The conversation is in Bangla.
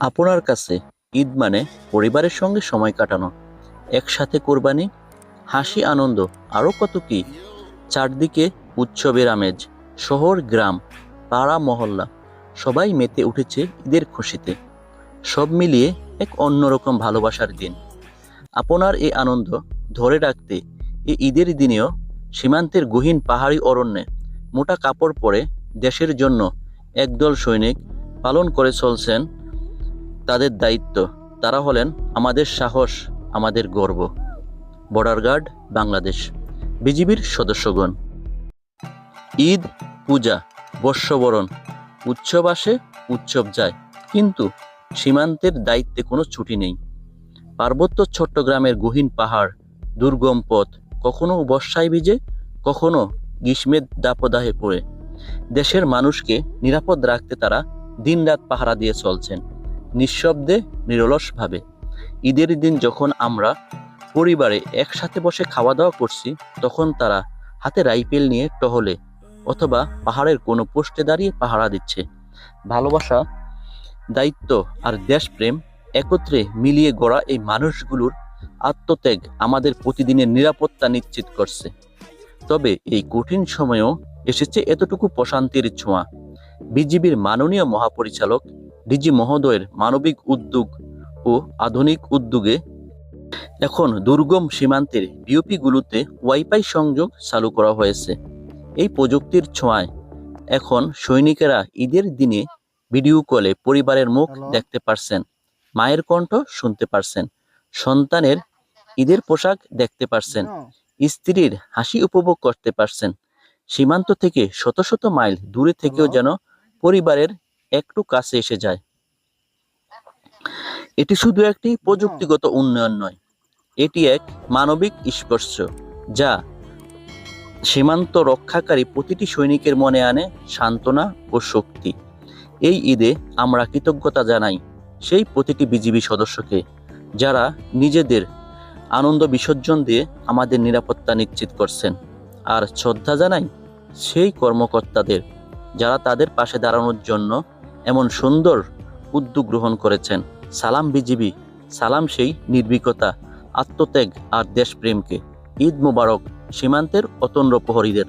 আপনার কাছে ঈদ মানে পরিবারের সঙ্গে সময় কাটানো, একসাথে কোরবানি, হাসি, আনন্দ আরও কত কি? চারদিকে উৎসবের আমেজ, শহর, গ্রাম, পাড়া, মহল্লা, সবাই মেতে উঠেছে ঈদের খুশিতে। সব মিলিয়ে এক অন্যরকম ভালোবাসার দিন। আপনার এই আনন্দ ধরে রাখতে এই ঈদের দিনেও সীমান্তের গহীন পাহাড়ি অরণ্যে মোটা কাপড় পরে দেশের জন্য একদল সৈনিক পালন করে চলছেন তাদের দায়িত্ব। তারা হলেন আমাদের সাহস, আমাদের গর্ব। Border Guard Bangladesh. বিজিবির সদস্যগণ। ঈদ, পূজা, বর্ষবরণ। উৎসব আসে, উৎসব যায়। কিন্তু সীমান্তের দায়িত্বে কোনো ছুটি নেই। পার্বত্য চট্টগ্রামের গহীন পাহাড়, দুর্গম পথ কখনো বর্ষায় ভিজে, কখনো গ্রীষ্মের দাপদাহে পড়ে। দেশের মানুষকে নিরাপদ রাখতে তারা দিনরাত পাহারা দিয়ে চলছেন। নিঃশব্দে নিরলসভাবে। ঈদের দিন যখন আমরা পরিবারে একসাথে বসে খাওয়া দাওয়া করছি, তখন তারা হাতে রাইফেল নিয়ে টহলে অথবা পাহাড়ের কোনো পোস্টে দাঁড়িয়ে পাহারা দিচ্ছে। ভালোবাসা, দায়িত্ব আর দেশপ্রেম একত্রে মিলিয়ে গড়া এই মানুষগুলোর আত্মত্যাগ আমাদের প্রতিদিনের নিরাপত্তা নিশ্চিত করছে। তবে এই কঠিন সময়েও এসেছে এতটুকু প্রশান্তির ছোঁয়া। বিজিবির মাননীয় মহাপরিচালক ডিজি মহোদয়ের মানবিক উদ্যোগ ও আধুনিক উদ্যোগে এখন দুর্গম সীমান্তের বিওপিগুলোতে ওয়াইফাই সংযোগ চালু করা হয়েছে। এই প্রযুক্তির ছোঁয়ায় এখন সৈনিকেরা ঈদের দিনে ভিডিও কলে পরিবারের মুখ দেখতে পারছেন মায়ের কণ্ঠ শুনতে পারছেন সন্তানের ঈদের পোশাক দেখতে পারছেন স্ত্রীর হাসি উপভোগ করতে পারছেন। সীমান্ত থেকে শত শত মাইল দূরে থেকেও যেন পরিবারের একটু কাছে এসে যায়। এটি শুধু একটি প্রযুক্তিগত উন্নয়ন নয়, এটি এক মানবিক স্পর্শ যা সীমান্ত রক্ষাকারী প্রতিটি সৈনিকের মনে আনে সান্ত্বনা ও শক্তি। এই ঈদে আমরা কৃতজ্ঞতা জানাই সেই প্রতিটি বিজিবি সদস্যকে যারা নিজেদের আনন্দ বিসর্জন দিয়ে আমাদের নিরাপত্তা নিশ্চিত করছেন আর শ্রদ্ধা জানাই সেই কর্মকর্তাদের যারা তাদের পাশে দাঁড়ানোর জন্য এমন সুন্দর উদ্যোগ গ্রহণ করেছেন সালাম বিজিবি, সালাম সেই নির্ভীকতা, আত্মত্যাগ আর দেশপ্রেমকে ঈদ মুবারক সীমান্তের অতন্দ্র প্রহরীদের